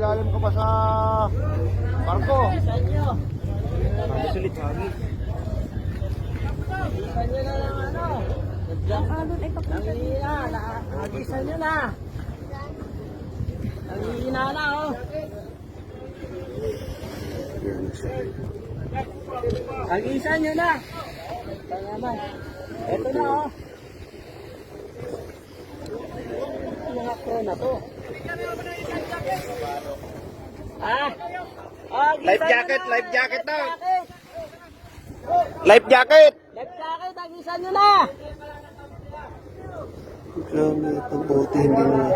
Ilalim ko pa sa barko. Saan nyo? Sulit lagi. Saan nyo na lang ano? Nangihina. na- Nagisan nyo na. Nangihina na oh. Nagisan nyo na. Ito naman. Ito na oh. Mga pro na to. Ah? Ah, Life jacket, life jacket daw. Life jacket! Life jacket, nagisan nyo na. Grabe, itong bote hindi na...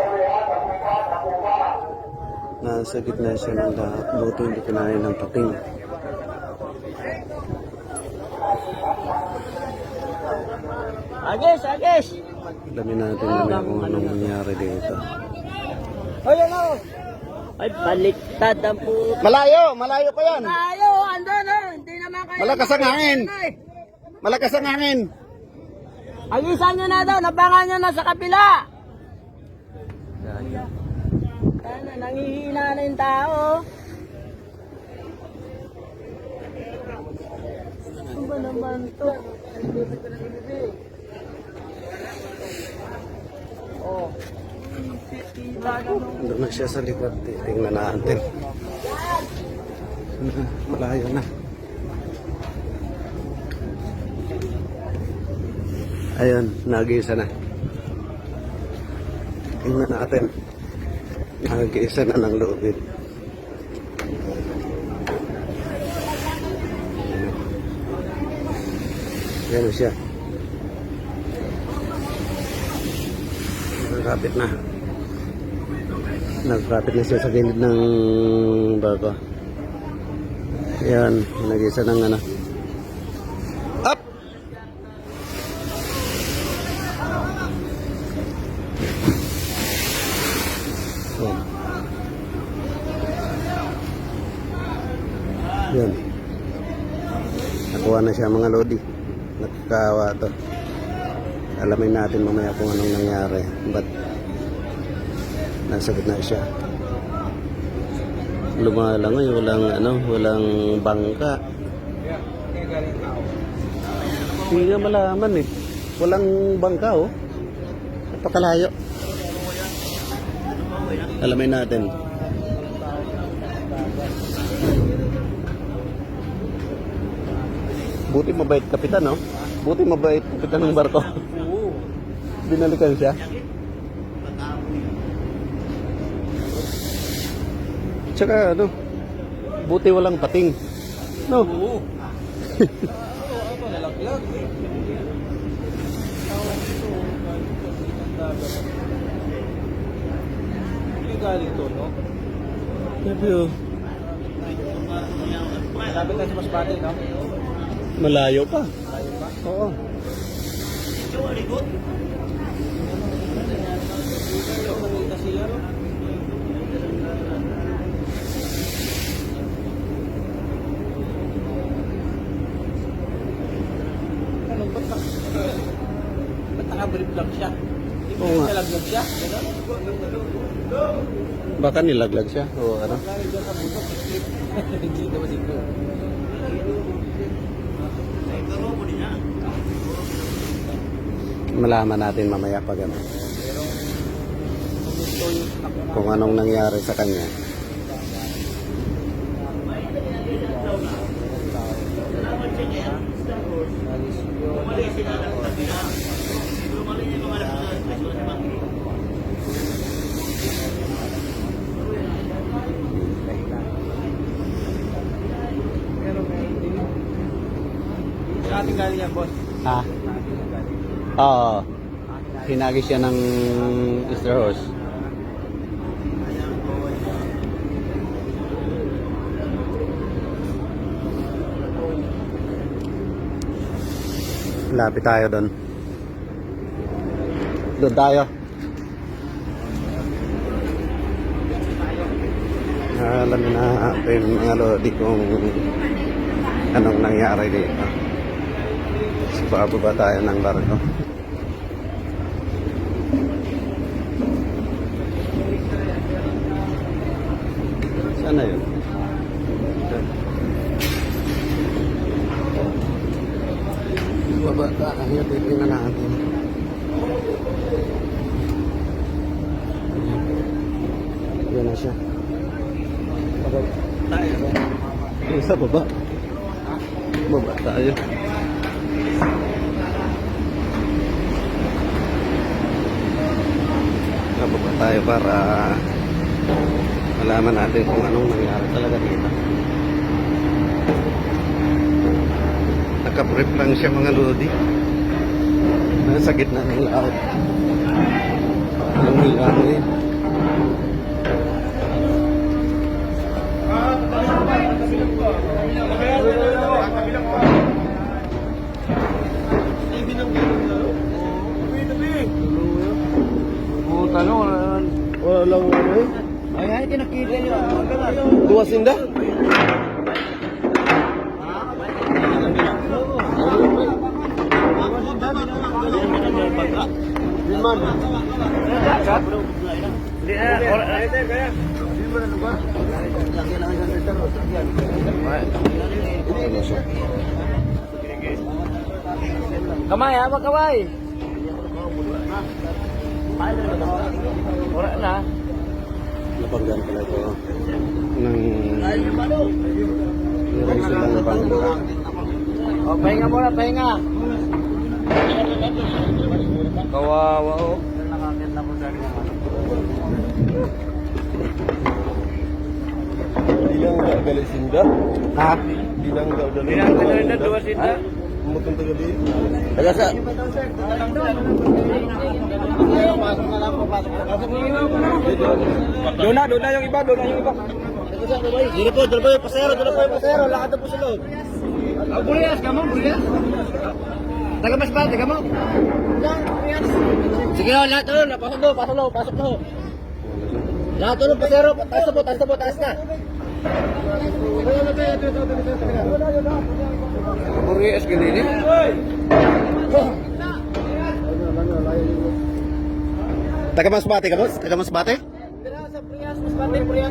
Nasa gitna siya ng lahat. Bote hindi kinain ng pating. Agis, agis. Alamin natin na kung anong nangyari dito. Ay, ano? Ay, baliktad ang puto. Malayo! Malayo pa yan! Tayo, andun na. Hindi naman kayo. Malakas ang hangin. Malakas ang hangin! Agisan nyo na daw, nabangan nyo na sa kapila. Sana, nangihina na yung tao. Ano ba naman to? Oh. Doon na siya sa likod. Tingnan natin. Malayo na. Ayun, nag-iisa na. Tingnan natin. Nag-iisa na ng lubid. Yan siya. Nagkapit na. Nagkapit na siya sa gilid ng barko. Yan, nag-isa ng ano. Up! Yan. Yan. Nakuha na siya mga lodi. Nakakawa to. Alamin natin mamaya kung anong nangyari. But nasa gitna siya. Lumalangoy, walang ano, walang bangka. Hindi nga malaman eh. Walang bangka oh. Napakalayo. Alamin natin. Buti mabait kapitan, no? Buti mabait kapitan ng barko. Binalikan siya. Tsaka ano, buti walang pating. No? Oo. Galing to, no? Sabi oh, Sabi na sa Masbate, no? malayo pa. Tayo pa. Oo. Kasi ano? Ano, Lang siya? Hindi Oo nga. nalaglag siya? Gano'n? Baka nilaglag siya o ano. Lari dyan sa butok, slip. Hindi naman dito. Malaman natin mamaya pag ano. Kung anong nangyari sa kanya. Sa ating galing yan, boss. Ha? Oo. Hinagi siya ng Easter horse. Lapit tayo doon. Doon tayo. Alam na natin mga lodi kung anong nangyari dito bababa tayo ng barko? Sana yun. Baba ah, ah, tayo titingnan natin. Yan na siya. Baba tayo. Sa baba. Baba tayo. Nababa tayo para malaman natin kung anong nangyari talaga dito. Nakaprep lang siya mga lodi. Nasa gitna ng laot. Anong nangyari? Puta no, wala, wala lang ano eh. Ay, ay, tinakita niyo. Dua sinda? Kamay, hawak kamay. Wala na. Napanggan pala ito. Nang... Meron silang bangka. O, Oh, pahinga muna, pahinga. Kawawa, oh. Nakakit na po sa Bilang gak gali sinda? Ha? Bilang gak gali Bilang tagal na dua sinda. Umutong tagal di. Taga sa... Doon na, doon na yung iba, doon na yung iba. Dito po, dito po yung pasero, dito po yung pasero, lakad na po sa loob. Ah, Burias ka mo, Burias. Taga mas ba, taga mo. Sige, lahat doon, pasok doon, pasok doon, pasok doon. Lahat doon, pasero, taas na po, taas na po, taas na. Burias ganini. Taga Masbate ka, boss? Taga Masbate?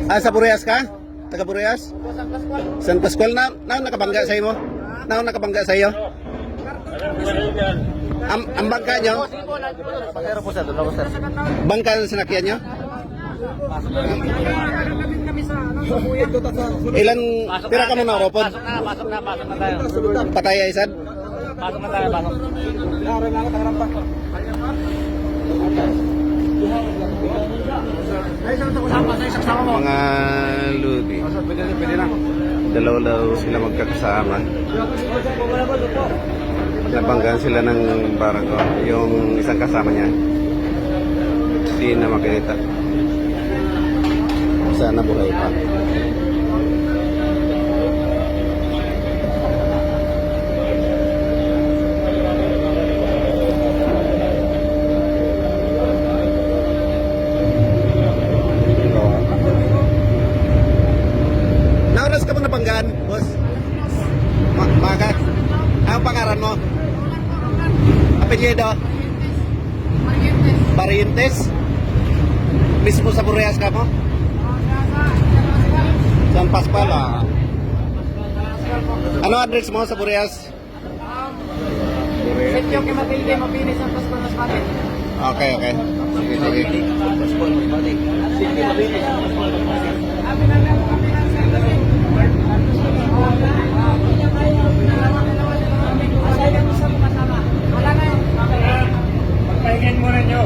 Ah, sa Burias ka? Taga Burias? San Pascual na, na nakabangga sa imo? Na nakabangga sa iyo? Am, ang bangka nyo? Bangka ang sinakyan nyo? Ilan pira ka mo na ropod? Pasok na, pasok na, pasok na tayo. Patay ay sad? Pasok na tayo, pasok. Mga ludi. Dalaw-law sila magkakasama. Nabanggaan sila ng barko. Yung isang kasama niya. Hindi na makita. Sana buhay pa. Nauras ka mo nabanggaan, boss? Ma Maga? Ang pangaran mo? Apelyido? Parientes? Mismo sa Boreas ka mo? San Pascual, ah. Ano address mo sa Boreas? Sityo kay mapili, mapili sa Pasko na Spate. Okay, okay. Sige, sige. Pagpahingin muna nyo.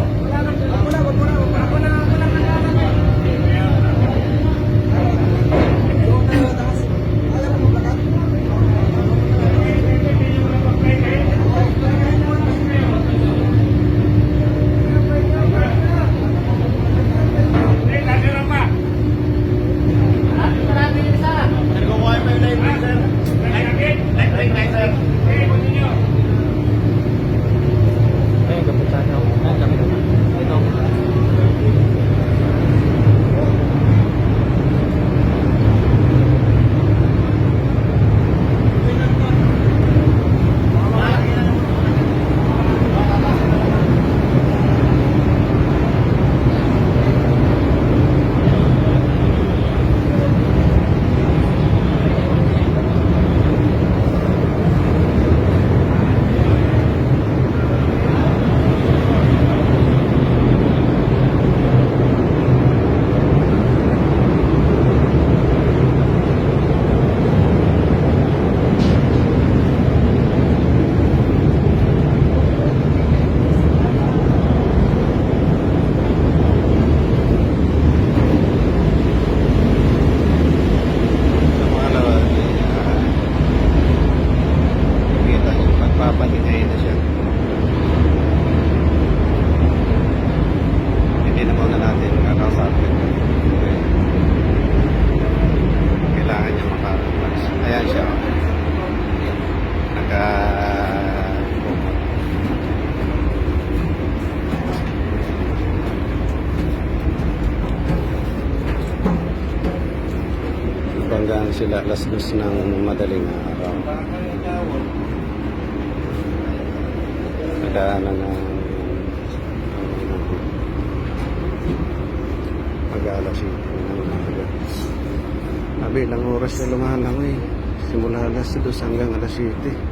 Umalis sila alas dos ng madaling araw. Nagdaanan ng mag-alas ito ng umaga. Sabi, ilang oras na lumalang eh. Simula alas dos hanggang alas 7.